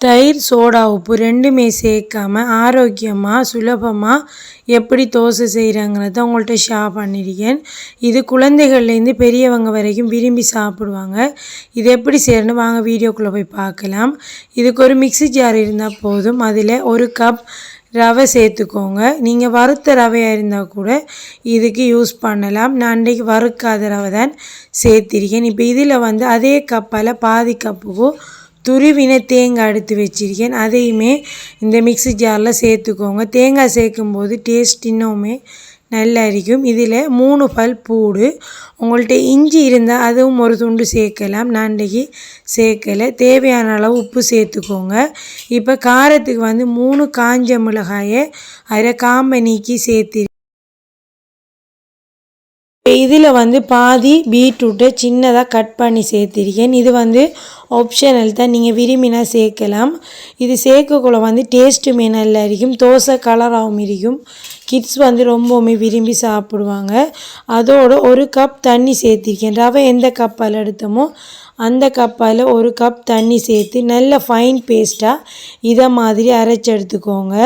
தயிர் சோடா உப்பு ரெண்டுமே சேர்க்காம ஆரோக்கியமாக சுலபமாக எப்படி தோசை செய்கிறாங்கிறத உங்கள்கிட்ட ஷேர் பண்ணியிருக்கேன் இது குழந்தைகள்லேருந்து பெரியவங்க வரைக்கும் விரும்பி சாப்பிடுவாங்க. இது எப்படி செய்யணும் வாங்க வீடியோக்குள்ளே போய் பார்க்கலாம். இதுக்கு ஒரு மிக்ஸி ஜார் இருந்தால் போதும். அதில் ஒரு கப் ரவை சேர்த்துக்கோங்க. நீங்கள் வறுத்த ரவையாக இருந்தால் கூட இதுக்கு யூஸ் பண்ணலாம். நான் அன்றைக்கு வறுக்காத ரவை தான் சேர்த்திருக்கேன். இப்போ இதில் வந்து அதே கப்பால் பாதி கப்புக்கும் துருவின தேங்காய் எடுத்து வச்சுருக்கேன். அதையுமே இந்த மிக்ஸி ஜாரில் சேர்த்துக்கோங்க. தேங்காய் சேர்க்கும்போது டேஸ்ட் இன்னுமே நல்லா இருக்கும். இதில் மூணு பல் பூடு உங்கள்கிட்ட இஞ்சி இருந்தால் அதுவும் ஒரு துண்டு சேர்க்கலாம். நான் இன்றைக்கி சேர்க்கலை. தேவையான அளவு உப்பு சேர்த்துக்கோங்க. இப்போ காரத்துக்கு வந்து மூணு காஞ்ச மிளகாயை அதில் காம்பை நீக்கி சேர்த்து இதில் வந்து பாதி பீட்ரூட்டை சின்னதாக கட் பண்ணி சேர்த்திருக்கேன். இது வந்து ஆப்ஷனல் தான் நீங்கள் விரும்பினா சேர்க்கலாம். இது சேர்க்கக்குள்ள வந்து டேஸ்ட்டுமே நல்லா இருக்கும். தோசை கலராகவும் இருக்கும். கிட்ஸ் வந்து ரொம்பவுமே விரும்பி சாப்பிடுவாங்க. அதோடு ஒரு கப் தண்ணி சேர்த்திருக்கேன். ரவை எந்த கப்பால் எடுத்தோமோ அந்த கப்பால் ஒரு கப் தண்ணி சேர்த்து நல்ல ஃபைன் பேஸ்ட்டாக இதை மாதிரி அரைச்சி எடுத்துக்கோங்க.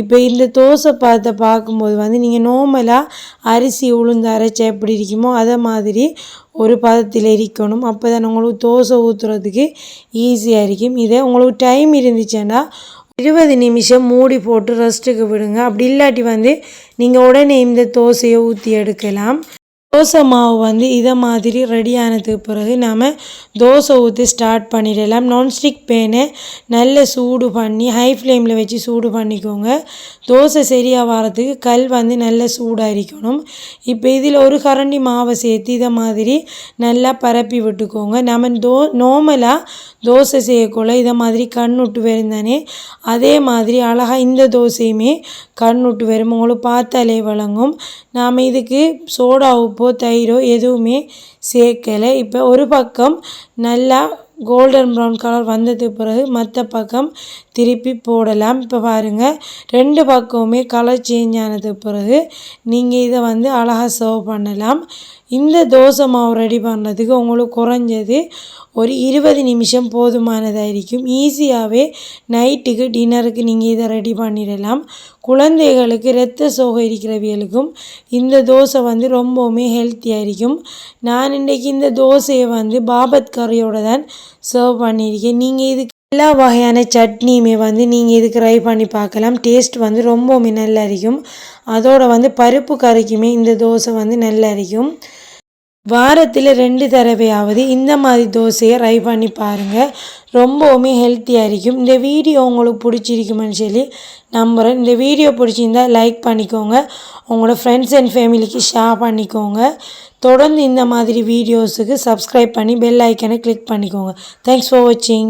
இப்போ இந்த தோசை பாத்தை பார்க்கும்போது வந்து நீங்கள் நார்மலாக அரிசி உளுந்து அரைச்சா எப்படி இருக்குமோ அதை மாதிரி ஒரு பதத்தில் எரிக்கணும். அப்போ தான் உங்களுக்கு தோசை ஊற்றுறதுக்கு ஈஸியாக இருக்கும். இதே உங்களுக்கு டைம் இருந்துச்சுன்னா இருபது நிமிஷம் மூடி போட்டு ரெஸ்ட்டுக்கு விடுங்க. அப்படி இல்லாட்டி வந்து நீங்கள் உடனே இந்த தோசையை ஊற்றி எடுக்கலாம். தோசை மாவு வந்து இதை மாதிரி ரெடி ஆனதுக்கு பிறகு நாம் தோசை ஊற்றி ஸ்டார்ட் பண்ணிடலாம். நான்ஸ்டிக் பேனை நல்ல சூடு பண்ணி ஹை ஃப்ளேமில் வச்சு சூடு பண்ணிக்கோங்க. தோசை சரியாக வரத்துக்கு கல் வந்து நல்ல சூடாக இருக்கணும் இப்போ இதில் ஒரு கரண்டி மாவை சேர்த்து இதை மாதிரி நல்லா பரப்பி விட்டுக்கோங்க. நம்ம தோ நார்மலாக தோசை செய்யக்குள்ள இதை மாதிரி கண் விட்டு வருந்தானே அதே மாதிரி அழகாக இந்த தோசையுமே கண் விட்டு வரும். உங்களுக்கு பார்த்தாலே வழங்கும். நாம் இதுக்கு சோடா உப்பு தயிரோ எதுவுமே சேர்க்கலை. இப்போ ஒரு பக்கம் நல்லா கோல்டன் ப்ரௌன் கலர் வந்ததுக்கு பிறகு மற்ற பக்கம் திருப்பி போடலாம். இப்போ பாருங்கள் ரெண்டு பக்கமுமே கலர் சேஞ்ச் ஆனதுக்கு பிறகு நீங்கள் இதை வந்து அழகாக சர்வ் பண்ணலாம். இந்த தோசை மாவு ரெடி பண்ணுறதுக்கு உங்களுக்கு குறைஞ்சது ஒரு இருபது நிமிஷம் போதுமானதாக இருக்கும் ஈஸியாகவே நைட்டுக்கு டின்னருக்கு நீங்கள் இதை ரெடி பண்ணிடலாம். குழந்தைகளுக்கு இரத்த சோகை இருக்கிறவியலுக்கும் இந்த தோசை வந்து ரொம்பவுமே ஹெல்த்தியாக இருக்கும். நான் இன்றைக்கி இந்த தோசையை வந்து பாபத் கறியோடு தான் சர்வ் பண்ணியிருக்கேன் நீங்கள் இதுக்கு எல்லா வகையான சட்னியுமே வந்து நீங்கள் இதுக்கு ட்ரை பண்ணி பார்க்கலாம். டேஸ்ட் வந்து ரொம்பவுமே நல்லா இருக்கும். அதோட வந்து பருப்பு கறிக்குமே இந்த தோசை வந்து நல்லா இருக்கும். வாரத்தில் ரெண்டு தடவையாவது இந்த மாதிரி தோசையை ட்ரை பண்ணி பாருங்கள் ரொம்பவுமே ஹெல்த்தியாக இருக்கும். இந்த வீடியோ உங்களுக்கு பிடிச்சிருக்குமென்னு சொல்லி நம்புகிறேன் இந்த வீடியோ பிடிச்சிருந்தா லைக் பண்ணிக்கோங்க. உங்களோட ஃப்ரெண்ட்ஸ் அண்ட் ஃபேமிலிக்கு ஷேர் பண்ணிக்கோங்க. தொடர்ந்து இந்த மாதிரி வீடியோஸுக்கு சப்ஸ்கிரைப் பண்ணி பெல் ஐக்கனை கிளிக் பண்ணிக்கோங்க. தேங்க்ஸ் ஃபார் வாட்சிங்